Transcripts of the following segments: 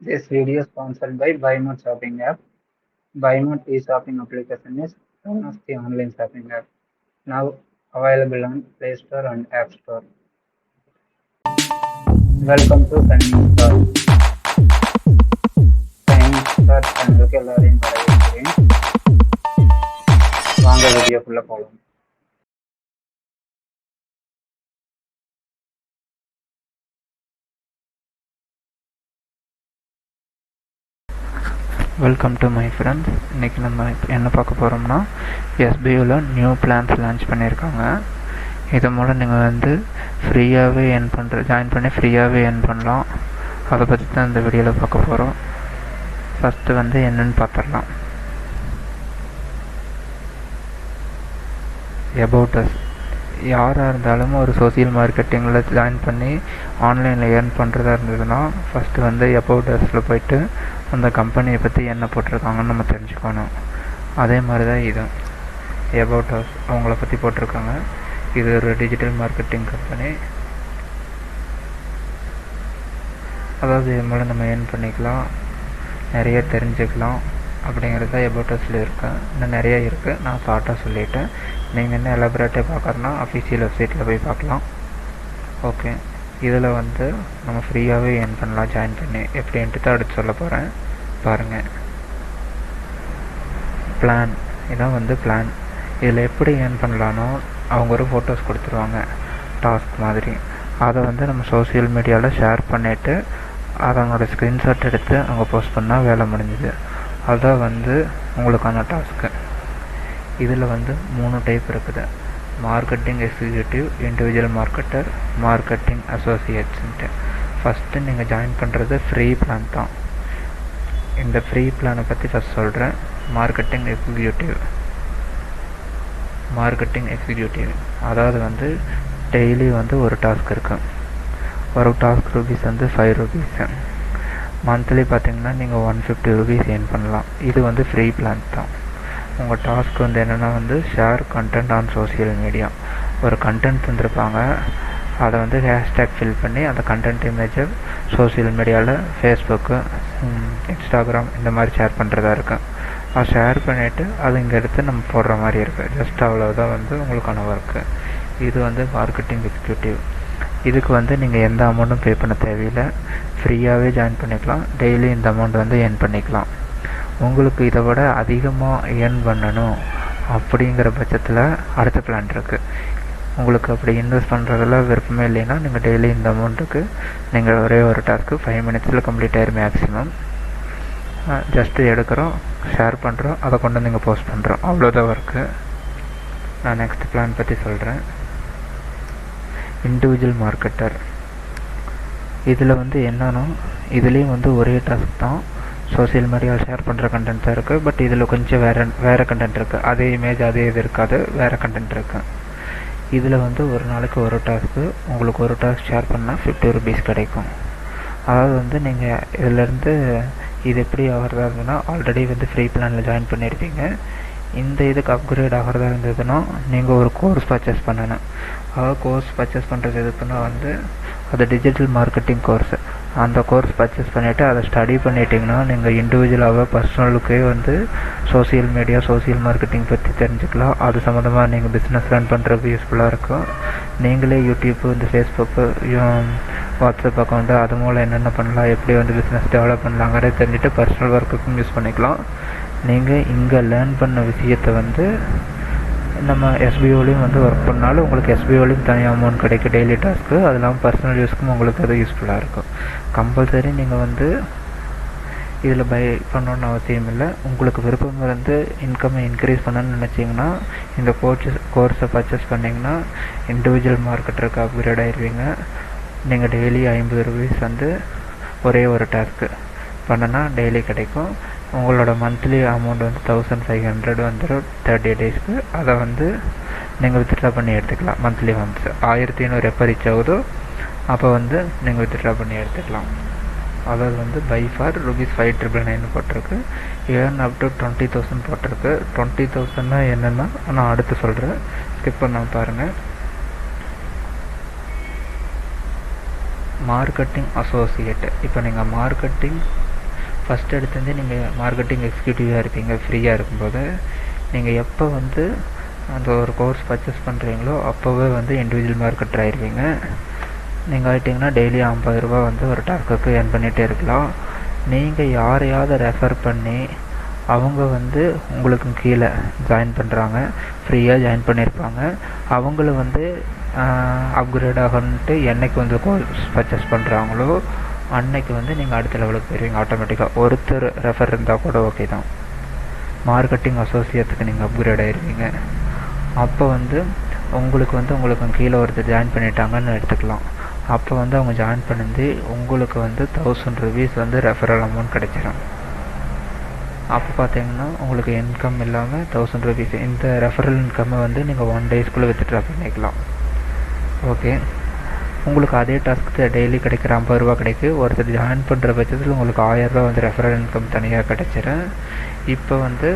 This video is sponsored by Bymod shopping app. Bymod e-shopping application is one of the online shopping app now available on Play Store and App Store. Welcome to Signing Star. Signing Star can look at welcome to my friends இன்றைக்கி நம்ம என்ன பார்க்க போகிறோம்னா எஸ்பியூவில் new plans launch பண்ணியிருக்காங்க. இது மூலம் நீங்கள் வந்து ஃப்ரீயாகவே என் பண்ணுற ஜாயின் பண்ணி ஃப்ரீயாகவே என் பண்ணலாம். அதை பற்றி தான் இந்த வீடியோவில் பார்க்க போகிறோம் ஃபஸ்ட்டு வந்து என்னென்னு பார்த்துடலாம். About யாராக இருந்தாலும் ஒரு சோசியல் மார்க்கெட்டிங்கில் ஜாயின் பண்ணி ஆன்லைனில் ஏர்ன் பண்ணுறதா இருந்ததுன்னா ஃபஸ்ட்டு வந்து about போயிட்டு அந்த கம்பெனியை பற்றி என்ன போட்டிருக்காங்கன்னு நம்ம தெரிஞ்சுக்கணும். அதே மாதிரி தான் இதுவும் எபவுட் ஹவுஸ் அவங்கள பற்றி போட்டிருக்காங்க. இது ஒரு டிஜிட்டல் மார்க்கெட்டிங் கம்பெனி அதாவது இது மூலம் நம்ம ஏர்ன் பண்ணிக்கலாம். நிறைய தெரிஞ்சுக்கலாம். அப்படிங்கிறது தான் எபவுட் ஹவுஸில் இருக்குது இன்னும் நிறைய இருக்குது நான் ஷார்ட்டாக சொல்லிட்டேன். நீங்கள் என்ன எலபரேட்டாக பார்க்குறனா அஃபிஷியல் வெப்சைட்டில் போய் பார்க்கலாம். ஓகே இதில் வந்து நம்ம ஃப்ரீயாகவே ஏர்ன் பண்ணலாம் ஜாயின் பண்ணி. எப்படின்ட்டு தான் அடுத்து சொல்ல போகிறேன் பாருங்கள் பிளான் இதான் வந்து பிளான் இதில் எப்படி ஏர்ன் பண்ணலானோ அவங்க ஒரு ஃபோட்டோஸ் கொடுத்துருவாங்க. டாஸ்க் மாதிரி. அதை வந்து நம்ம சோஷியல் மீடியாவில் ஷேர் பண்ணிவிட்டு அதனோட ஸ்க்ரீன்ஷாட் எடுத்து அங்கே போஸ்ட் பண்ணால் வேலை முடிஞ்சுது. அதுதான் வந்து உங்களுக்கான டாஸ்க்கு இதில் வந்து மூணு டைப் இருக்குது. Marketing executive individual marketer marketing அசோசியேட்ஸ்ன்ட்டு first நீங்கள் ஜாயின் பண்ணுறது ஃப்ரீ பிளான் தான். இந்த ஃப்ரீ பிளானை பற்றி ஃபஸ்ட் சொல்கிறேன் மார்க்கெட்டிங் எக்ஸிக்யூட்டிவ் மார்க்கெட்டிங் எக்ஸிக்யூட்டிவ் அதாவது வந்து டெய்லி வந்து ஒரு டாஸ்க் இருக்கும் ஒரு டாஸ்க் ருபீஸ் வந்து ஃபைவ் ருபீஸு மந்த்லி பார்த்தீங்கன்னா நீங்கள் ஒன் ஃபிஃப்டி ருபீஸ் ஏர்ன் பண்ணலாம். இது வந்து ஃப்ரீ பிளான் தான். உங்கள் டாஸ்க் வந்து என்னென்னா வந்து share content on social media ஒரு கண்டென்ட் தந்திருப்பாங்க. அதை வந்து ஹேஷ்டேக் ஃபில் பண்ணி அந்த கண்டென்ட் இமேஜை சோஷியல் மீடியாவில் ஃபேஸ்புக்கு இன்ஸ்டாகிராம் இந்த மாதிரி ஷேர் பண்ணுறதா இருக்கும் அதை ஷேர் பண்ணிவிட்டு அது இங்கே எடுத்து நம்ம போடுற மாதிரி இருக்குது ஜஸ்ட் அவ்வளோதான் வந்து உங்களுக்கான ஒர்க்கு இது வந்து மார்க்கெட்டிங் எக்ஸிக்யூட்டிவ் இதுக்கு வந்து நீங்கள் எந்த அமௌண்ட்டும் பே பண்ண தேவையில்லை. ஃப்ரீயாகவே ஜாயின் பண்ணிக்கலாம். டெய்லி இந்த அமௌண்ட் வந்து ஏர்ன் பண்ணிக்கலாம். உங்களுக்கு இதை விட அதிகமாக ஏர்ன் பண்ணணும் அப்படிங்கிற பட்சத்தில் அடுத்த பிளான் இருக்குது உங்களுக்கு அப்படி இன்வெஸ்ட் பண்ணுறதுல விருப்பமே இல்லைன்னா நீங்கள் டெய்லி இந்த அமௌண்ட்டுக்கு நீங்கள் ஒரே ஒரு டாஸ்க்கு ஃபைவ் மினிட்ஸில் கம்ப்ளீட் ஆயிரும் மேக்ஸிமம் ஜஸ்ட்டு எடுக்கிறோம் ஷேர் பண்ணுறோம் அதை கொண்டு நீங்கள் போஸ்ட் பண்ணுறோம் அவ்வளோதான் ஒர்க்கு நான் நெக்ஸ்ட் பிளான் பற்றி சொல்கிறேன் இண்டிவிஜுவல் மார்க்கெட்டர் இதில் வந்து என்னன்னா இதுலேயும் வந்து ஒரே டாஸ்க் தான். சோசியல் மீடியாவில் ஷேர் பண்ணுற கண்டென்ட்ஸாக இருக்குது பட் இதில் கொஞ்சம் வேறு வேறு கண்டென்ட் இருக்குது அதே இமேஜ் அதே இது இருக்காது. வேறு கண்டென்ட் இருக்குது இதில் வந்து ஒரு நாளைக்கு ஒரு டாஸ்க்கு உங்களுக்கு ஒரு டாஸ்க் ஷேர் பண்ணால் ஃபிஃப்டி ருபீஸ் கிடைக்கும். அதாவது வந்து நீங்கள் இதிலேருந்து இது எப்படி ஆகிறதா இருந்ததுன்னா ஆல்ரெடி வந்து ஃப்ரீ பிளானில் ஜாயின் பண்ணியிருப்பீங்க இந்த இதுக்கு அப்கிரேட் ஆகிறதா இருந்ததுன்னா நீங்கள் ஒரு கோர்ஸ் பர்ச்சேஸ் பண்ணணும். அதாவது கோர்ஸ் பர்ச்சேஸ் பண்ணுறது எதுக்குன்னா வந்து அது டிஜிட்டல் மார்க்கெட்டிங் கோர்ஸ் அந்த கோர்ஸ் பர்ச்சேஸ் பண்ணிவிட்டு அதை ஸ்டடி பண்ணிட்டீங்கன்னா நீங்கள் இண்டிவிஜுவலாகவே பர்சனலுக்கே வந்து சோசியல் மீடியா சோசியல் மார்க்கெட்டிங் பற்றி தெரிஞ்சுக்கலாம். அது சம்மந்தமாக நீங்கள் பிஸ்னஸ் ரன் பண்ணுறதுக்கு யூஸ்ஃபுல்லாக இருக்கும். நீங்களே யூடியூப்பு இந்த ஃபேஸ்புக்கு வாட்ஸ்அப் அக்கௌண்ட்டு அது மூலம் என்னென்ன பண்ணலாம் எப்படி வந்து பிஸ்னஸ் டெவலப் பண்ணலாங்கிறத தெரிஞ்சுட்டு பர்சனல் ஒர்க்குக்கும் யூஸ் பண்ணிக்கலாம். நீங்கள் இங்கே லேர்ன் பண்ண விஷயத்தை வந்து நம்ம எஸ்பிஓலையும் வந்து ஒர்க் பண்ணாலும் உங்களுக்கு எஸ்பிஓலையும் தனியாக அமௌண்ட் கிடைக்கும். டெய்லி டாஸ்க்கு அது இல்லாமல் பர்சனல் யூஸ்க்கும் உங்களுக்கு அது யூஸ்ஃபுல்லாக இருக்கும். கம்பல்சரி நீங்கள் வந்து இதில் பை பண்ணணுன்னு அவசியம் இல்லை. உங்களுக்கு விருப்பம் இருந்து இன்கம்மை இன்க்ரீஸ் பண்ணணும்னு நினச்சிங்கன்னா இந்த கோர்ஸஸ் கோர்ஸை பர்ச்சேஸ் பண்ணிங்கன்னா இண்டிவிஜுவல் மார்க்கெட்டருக்கு அப்கிரேட் ஆயிடுவீங்க நீங்கள் டெய்லி ஐம்பது ருபீஸ் வந்து ஒரே ஒரு டாஸ்க்கு பண்ணனா டெய்லி கிடைக்கும். உங்களோட மந்த்லி அமௌண்ட் வந்து தௌசண்ட் ஃபைவ் ஹண்ட்ரட் வந்துடும் தேர்ட்டி டேஸ்க்கு அதை வந்து நீங்கள் வித்ட்ரா பண்ணி எடுத்துக்கலாம் மந்த்லி ஒன்ஸ் ஆயிரத்தி ஐநூறு எப்போ ரீச் ஆகுதோ அப்போ வந்து நீங்கள் வித்ட்ரா பண்ணி எடுத்துக்கலாம். அதாவது வந்து buy for rupees five triple nine போட்டிருக்கு. Earn up to twenty thousand போட்டிருக்கு. டுவெண்ட்டி தௌசண்ட்னா என்னென்னா நான் அடுத்து சொல்கிறேன் ஸ்கிப் பண்ண பாருங்கள் மார்க்கெட்டிங் அசோசியேட் இப்போ நீங்கள் மார்க்கெட்டிங் ஃபஸ்ட் எடுத்துருந்து நீங்கள் மார்க்கெட்டிங் எக்ஸிக்யூட்டிவாக இருப்பீங்க ஃப்ரீயாக இருக்கும்போது நீங்கள் எப்போ வந்து அந்த ஒரு கோர்ஸ் பர்ச்சேஸ் பண்ணுறீங்களோ அப்போவே வந்து இண்டிவிஜுவல் மார்க்கெட்டர் ஆயிடுவீங்க நீங்கள் ஆகிட்டிங்கன்னா டெய்லி ஐம்பது ரூபா வந்து ஒரு டாஸ்க்குக்கு earn பண்ணிகிட்டே இருக்கலாம். நீங்கள் யாரையாவது ரெஃபர் பண்ணி அவங்க வந்து உங்களுக்கு கீழே ஜாயின் பண்ணுறாங்க ஃப்ரீயாக ஜாயின் பண்ணியிருப்பாங்க அவங்கள வந்து அப்கிரேட் ஆகணுன்ட்டு என்னைக்கு வந்து கோர்ஸ் பர்ச்சேஸ் பண்ணுறாங்களோ அன்னைக்கு வந்து நீங்கள் அடுத்த லெவலுக்கு போயிருவீங்க ஆட்டோமேட்டிக்காக ஒருத்தர் ரெஃபர் இருந்தால் கூட ஓகே தான். மார்க்கெட்டிங் அசோசியேட்டுக்கு நீங்கள் அப்கிரேட் ஆகிருவீங்க அப்போ வந்து உங்களுக்கு வந்து உங்களுக்கு கீழே ஒருத்தர் ஜாயின் பண்ணிட்டாங்கன்னு எடுத்துக்கலாம். அப்போ வந்து அவங்க ஜாயின் பண்ணி உங்களுக்கு வந்து தௌசண்ட் ருபீஸ் வந்து ரெஃபரல் அமௌண்ட் கிடைச்சிடும் அப்போ பார்த்தீங்கன்னா உங்களுக்கு இன்கம் இல்லாமல் தௌசண்ட் ருபீஸ் இந்த ரெஃபரல் இன்கம்மை வந்து நீங்கள் ஒன் டேஸ்க்குள்ளே வித்ட்ரா பண்ணிக்கலாம். ஓகே உங்களுக்கு அதே டாஸ்க்கு டெய்லி கிடைக்கிற ஐம்பது ரூபா கிடைக்கு. ஒருத்தர் ஜாயின் பண்ணுற பட்சத்தில் உங்களுக்கு ஆயிரரூபா வந்து ரெஃபரல் இன்கம் தனியாக கிடைச்சிரும். இப்போ வந்து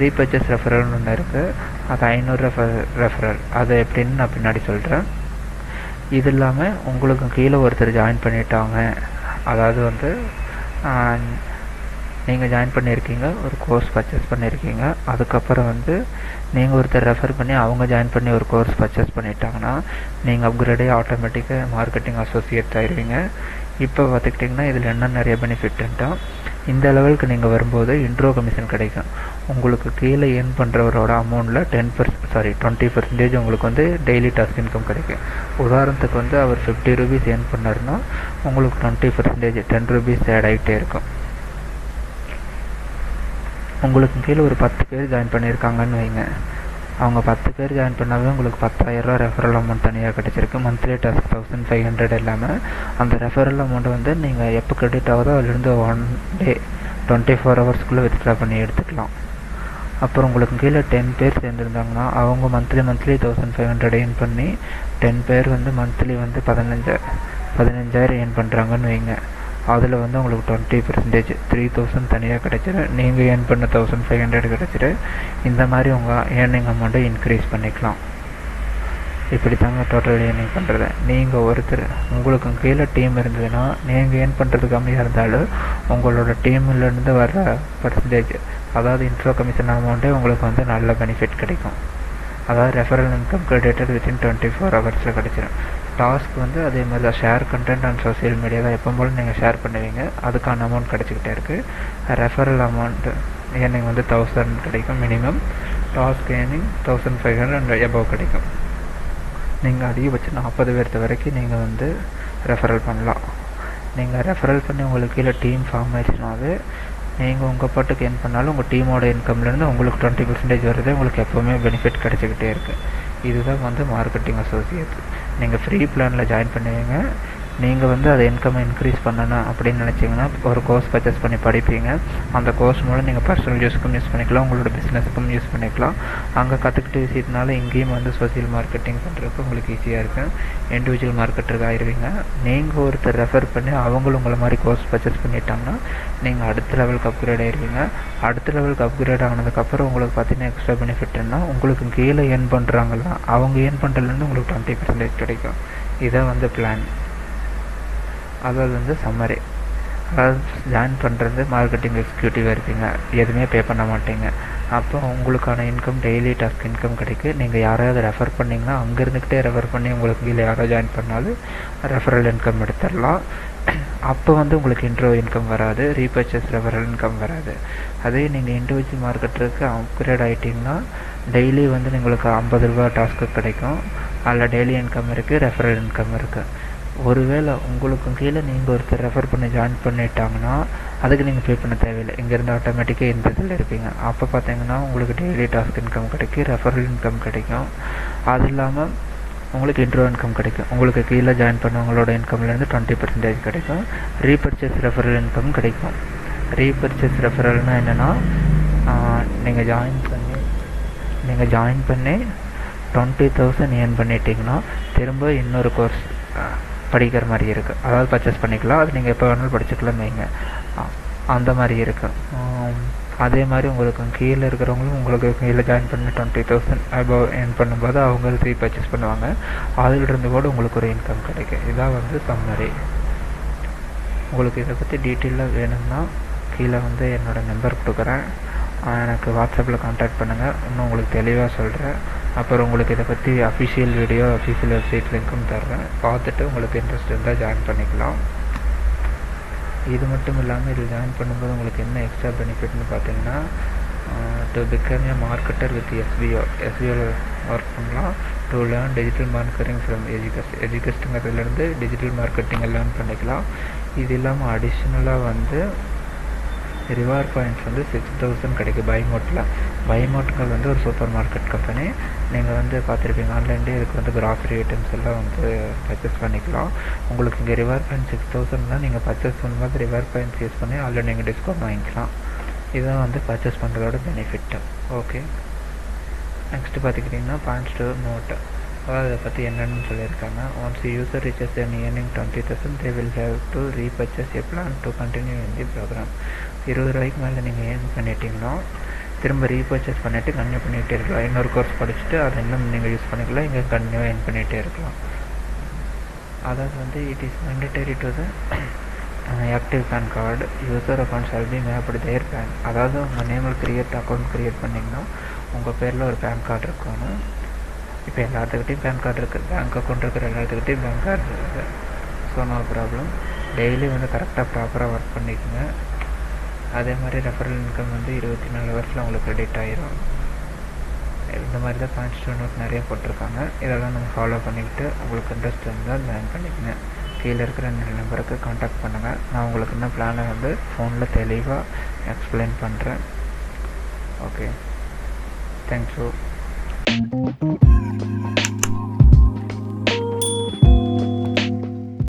ரீபர்ச்சஸ் ரெஃபரல்னு ஒன்று இருக்குது அது ஐநூறு ரெஃபர் ரெஃபரல் அது எப்படின்னு நான் பின்னாடி சொல்கிறேன் இது இல்லாமல் உங்களுக்கு கீழே ஒருத்தர் ஜாயின் பண்ணிட்டாங்க. அதாவது வந்து நீங்கள் ஜாயின் பண்ணியிருக்கீங்க ஒரு கோர்ஸ் பர்ச்சேஸ் பண்ணியிருக்கீங்க அதுக்கப்புறம் வந்து நீங்கள் ஒருத்தர் ரெஃபர் பண்ணி அவங்க ஜாயின் பண்ணி ஒரு கோர்ஸ் பர்ச்சேஸ் பண்ணிட்டாங்கன்னா நீங்கள் அப்கிரேடே ஆட்டோமேட்டிக்காக மார்க்கெட்டிங் அசோசியேட் ஆயிடுவீங்க இப்போ பார்த்துக்கிட்டிங்கன்னா இதில் என்ன நிறைய பெனிஃபிட்டுன்ட்டா இந்த லெவலுக்கு நீங்கள் வரும்போது இன்ட்ரோ கமிஷன் கிடைக்கும். உங்களுக்கு கீழே ஏர்ன் பண்ணுறவரோட அமௌண்ட்டில் ten percent sorry twenty percentage உங்களுக்கு வந்து டெய்லி டாஸ்க் இன்கம் கிடைக்கும். உதாரணத்துக்கு வந்து அவர் ஃபிஃப்டி ருபீஸ் ஏர்ன் பண்ணார்னா உங்களுக்கு twenty percentage ten rupees add ஆகிட்டே இருக்கும். உங்களுக்கு கீழே ஒரு பத்து பேர் ஜாயின் பண்ணியிருக்காங்கன்னு வைங்க. அவங்க பத்து பேர் ஜாயின் பண்ணாவே உங்களுக்கு பத்தாயிரரூவா ரெஃபரல் அமௌண்ட் தனியாக கிடச்சிருக்கு. Monthly task thousand five hundred இல்லாமல் அந்த ரெஃபரல் அமௌண்ட்டை வந்து நீங்கள் எப்போ கிரெடிட் ஆகுதோ அதுலேருந்து ஒன் டே டுவெண்ட்டி ஃபோர் ஹவர்ஸ்க்குள்ளே வித்ட்ரா பண்ணி எடுத்துக்கலாம். அப்புறம் உங்களுக்கு கீழே டென் பேர் சேர்ந்துருந்தாங்கன்னா அவங்க monthly monthly thousand five hundred earn பண்ணி டென் பேர் வந்து மந்த்லி வந்து பதினஞ்சா பதினஞ்சாயிரம் ஏர்ன் பண்ணுறாங்கன்னு வைங்க. அதில் வந்து உங்களுக்கு டுவெண்ட்டி பர்சன்டேஜ் த்ரீ தௌசண்ட் தனியாக கிடச்சிடும் நீங்கள் ஏர்ன் பண்ண தௌசண்ட் ஃபைவ் ஹண்ட்ரட் கிடச்சிரு. இந்த மாதிரி உங்கள் ஏர்னிங் அமௌண்ட்டை இன்க்ரீஸ் பண்ணிக்கலாம். இப்படி தாங்க டோட்டல் ஏர்னிங் பண்ணுறது நீங்கள் ஒருத்தர் உங்களுக்கு கீழே டீம் இருந்ததுன்னா நீங்கள் ஏர்ன் பண்ணுறது கம்மியாக இருந்தாலும் உங்களோட டீம்லேருந்து வர பர்சன்டேஜ் அதாவது இன்ட்ரோ கமிஷன் அமௌண்ட்டே உங்களுக்கு வந்து நல்ல பெனிஃபிட் கிடைக்கும். அதாவது referral income credited within twenty four ஹவர்ஸில் கிடச்சிடும் டாஸ்க் வந்து அதே மாதிரி தான். Share content and social media தான் எப்போ போல் நீங்கள் ஷேர் பண்ணுவீங்க. அதுக்கான அமௌண்ட் கிடச்சிக்கிட்டே இருக்குது ரெஃபரல் அமௌண்ட்டு ஏர்னிங் வந்து தௌசண்ட் கிடைக்கும் minimum task earning thousand five hundred and above கிடைக்கும். நீங்கள் அதிகபட்சம் நாற்பது பேர்த்த வரைக்கும் நீங்கள் வந்து ரெஃபரல் பண்ணலாம். நீங்கள் ரெஃபரல் பண்ணி உங்களுக்கு கீழே டீம் ஃபார்ம் ஆயிடுச்சுனாவே நீங்கள் உங்கள் பாட்டுக்கு என் பண்ணாலும் உங்கள் டீமோட இன்கம்லேருந்து உங்களுக்கு டுவெண்ட்டி பர்சன்டேஜ் வருது உங்களுக்கு எப்போவுமே பெனிஃபிட் கிடச்சிக்கிட்டே இருக்குது இதுதான் வந்து மார்க்கெட்டிங் அசோசியேட் நீங்கள் ஃப்ரீ பிளானில் ஜாயின் பண்ணுவீங்க. நீங்கள் வந்து அதை இன்கம் இன்க்ரீஸ் பண்ணணும் அப்படின்னு நினச்சிங்கன்னா ஒரு கோர்ஸ் பர்ச்சேஸ் பண்ணி படிப்பீங்க. அந்த கோர்ஸ் மூலம் நீங்கள் பர்சனல் யூஸ்க்கும் யூஸ் பண்ணிக்கலாம் உங்களோட பிஸ்னஸுக்கும் யூஸ் பண்ணிக்கலாம். அங்கே கற்றுக்கிட்டு விஷயத்தினால இங்கேயும் வந்து சோசியல் மார்க்கெட்டிங் பண்ணுறதுக்கு உங்களுக்கு ஈஸியாக இருக்கும். இண்டிவிஜுவல் மார்க்கெட்டருக்கு ஆயிடுவீங்க நீங்கள் ஒருத்தர் ரெஃபர் பண்ணி அவங்களும் உங்களை மாதிரி கோர்ஸ் பர்ச்சேஸ் பண்ணிட்டாங்கன்னா நீங்கள் அடுத்த லெவலுக்கு அப்கிரேட் ஆயிடுவீங்க அடுத்த லெவலுக்கு அப்கிரேட் ஆனதுக்கப்புறம் உங்களுக்கு பார்த்தீங்கன்னா எக்ஸ்ட்ரா பெனிஃபிட்னா உங்களுக்கு கீழே ஏர்ன் பண்ணுறாங்களா அவங்க ஏர்ன் பண்ணுறதுலேருந்து உங்களுக்கு டுவெண்ட்டி பர்சன்டேஜ் கிடைக்கும். இதான் வந்து பிளான் அதாவது வந்து சம்மரி அதாவது ஜாயின் பண்ணுறது மார்க்கெட்டிங் எக்ஸிக்யூட்டிவாக இருப்பீங்க. எதுவுமே பே பண்ண மாட்டீங்க. அப்போ உங்களுக்கான இன்கம் டெய்லி டாஸ்க் இன்கம் கிடைக்கும் நீங்கள் யாராவது ரெஃபர் பண்ணிங்கன்னா அங்கே இருந்துக்கிட்டே ரெஃபர் பண்ணி உங்களுக்கு கீழே யாராவது ஜாயின் பண்ணாலும் ரெஃபரல் இன்கம் எடுத்துடலாம். அப்போ வந்து உங்களுக்கு இன்ட்ரோ இன்கம் வராது. ரீபர்ச்சேஸ் ரெஃபரல் இன்கம் வராது. அதே நீங்கள் இண்டிவிஜுவல் மார்க்கெட்டருக்கு அப்கிரேட் ஆகிட்டிங்கன்னா டெய்லி வந்து உங்களுக்கு ஐம்பது ரூபா டாஸ்க்கு கிடைக்கும். அதில் டெய்லி இன்கம் இருக்குது ரெஃபரல் இன்கம் இருக்குது ஒருவேளை உங்களுக்கும் கீழே நீங்கள் ஒருத்தர் ரெஃபர் பண்ணி ஜாயின் பண்ணிட்டாங்கன்னா அதுக்கு நீங்கள் பே பண்ண தேவையில்லை. இங்கேருந்து ஆட்டோமேட்டிக்காக இந்த இதில் இருப்பீங்க. அப்போ பார்த்தீங்கன்னா உங்களுக்கு டெய்லி டாஸ்க் இன்கம் கிடைக்கும் ரெஃபரல் இன்கம் கிடைக்கும். அது இல்லாமல் உங்களுக்கு இன்ட்ரோ இன்கம் கிடைக்கும். உங்களுக்கு கீழே ஜாயின் பண்ணவங்களோட இன்கம்லேருந்து டுவெண்ட்டி பர்சன்டேஜ் கிடைக்கும். ரீபர்ச்சேஸ் ரெஃபரல் இன்கம் கிடைக்கும். ரீபர்ச்சேஸ் ரெஃபரல்னால் என்னென்னா நீங்கள் ஜாயின் பண்ணி நீங்கள் ஜாயின் பண்ணி டுவெண்ட்டி தௌசண்ட் ஏர்ன் பண்ணிட்டீங்கன்னா திரும்ப இன்னொரு கோர்ஸ் படிக்கிற மாதிரி இருக்குது அதாவது பர்ச்சேஸ் பண்ணிக்கலாம். அது நீங்கள் எப்போ வேணாலும் படிச்சுக்கலாம் வைங்க. அந்த மாதிரி இருக்குது அதே மாதிரி உங்களுக்கு கீழே இருக்கிறவங்களும் உங்களுக்கு கீழே ஜாயின் பண்ணி டுவெண்ட்டி தௌசண்ட் அபவ் ஏர்ன் பண்ணும்போது அவங்க ரீ பர்ச்சேஸ் பண்ணுவாங்க. அதிலிருந்து கூட உங்களுக்கு ஒரு இன்கம் கிடைக்கும். இதான் வந்து சம்மரி உங்களுக்கு இதை பற்றி டீட்டெயிலாக வேணும்னா கீழே வந்து என்னோடய நம்பர் கொடுக்குறேன். எனக்கு வாட்ஸ்அப்பில் காண்டாக்ட் பண்ணுங்கள் இன்னும் உங்களுக்கு தெளிவாக சொல்கிறேன் அப்புறம் உங்களுக்கு இதை பற்றி அஃபிஷியல் வீடியோ அஃபிஷியல் வெப்சைட் லிங்க்கும் தர்றேன். பார்த்துட்டு உங்களுக்கு இன்ட்ரெஸ்ட் இருந்தால் ஜாயின் பண்ணிக்கலாம். இது மட்டும் இல்லாமல் இதில் ஜாயின் பண்ணும்போது உங்களுக்கு என்ன எக்ஸ்ட்ரா பெனிஃபிட்னு பார்த்தீங்கன்னா to become a marketer with SPO எஸ்பிஓவில் work பண்ணலாம். To learn digital marketing from educast எஜுகேஷனுங்கிறதுலேருந்து டிஜிட்டல் மார்க்கெட்டிங்கை லேர்ன் பண்ணிக்கலாம். இது இல்லாமல் அடிஷ்னலாக வந்து ரிவார்ட் பாயிண்ட்ஸ் வந்து சிக்ஸ் தௌசண்ட் கிடைக்கும் பைமோட்டில் பைமோட்டுங்கிறது வந்து ஒரு சூப்பர் மார்க்கெட் கம்பெனி நீங்கள் வந்து பார்த்துருப்பீங்க ஆன்லைன்லேயே இதுக்கு வந்து கிராசரி ஐட்டம்ஸ் எல்லாம் வந்து பர்ச்சேஸ் பண்ணிக்கலாம். உங்களுக்கு இங்கே ரிவார்ட் பாயிண்ட் சிக்ஸ் தௌசண்ட்னா நீங்கள் பர்ச்சேஸ் பண்ணும்போது ரிவார்ட் பாயிண்ட்ஸ் யூஸ் பண்ணி அதில் நீங்கள் டிஸ்கவுண்ட் வாங்கிக்கலாம். இதுதான் வந்து பர்ச்சேஸ் பண்ணுறதோட பெனிஃபிட்டு ஓகே நெக்ஸ்ட்டு பார்த்துக்கிட்டிங்கன்னா பாயிண்ட்ஸ் ஸ்டோர் நோட்டு அதாவது அதை பற்றி என்னென்னு சொல்லியிருக்காங்க once user reaches an earning twenty thousand they will have to repurchase a plan to continue in the program இருபது ரூபாய்க்கு மேலே நீங்கள் ஏர்ன் பண்ணிட்டீங்கன்னா திரும்ப ரீபர்ச்சேஸ் பண்ணிவிட்டு கன்யூ பண்ணிகிட்டே இருக்கலாம். இன்னொரு கோர்ஸ் படிச்சுட்டு அதை இன்னும் நீங்கள் யூஸ் பண்ணிக்கலாம். இங்கே கன்யூ ஏர்ன் பண்ணிகிட்டே இருக்கலாம். அதாவது வந்து it is mandatory to the active PAN card user account shall be mapped their PAN அதாவது உங்கள் நேமில் கிரியேட் அக்கௌண்ட் க்ரியேட் பண்ணிங்கன்னா உங்கள் பேரில் ஒரு பேன் கார்டு இருக்கணும் இப்போ எல்லாத்துக்கிட்டையும் பேன் கார்டு இருக்குது பேங்க் அக்கௌண்ட் இருக்கிற எல்லாத்துக்கிட்டையும் பேங்க் கார்டு இருக்குது ஸோ நோ ப்ராப்ளம் டெய்லி வந்து கரெக்டாக ப்ராப்பராக ஒர்க் பண்ணிக்கோங்க. அதே மாதிரி ரெஃபரல் இன்கம் வந்து இருபத்தி நாலு வருஷத்தில் உங்களுக்கு கிரெடிட் ஆகிரும் இந்த மாதிரி தான் பாயிண்ட்ஸ் டூ நோட் நிறைய போட்டிருக்காங்க. இதெல்லாம் நம்ம ஃபாலோ பண்ணிக்கிட்டு உங்களுக்கு இன்ட்ரெஸ்ட் இருந்தால் ஜாயின் பண்ணிக்கங்க. கீழே இருக்கிற இந்த நம்பருக்கு காண்டாக்ட் பண்ணுங்கள் நான் உங்களுக்கு இன்னும் பிளானை வந்து ஃபோனில் தெளிவாக எக்ஸ்பிளைன் பண்ணுறேன் ஓகே தேங்க்யூ Thank you.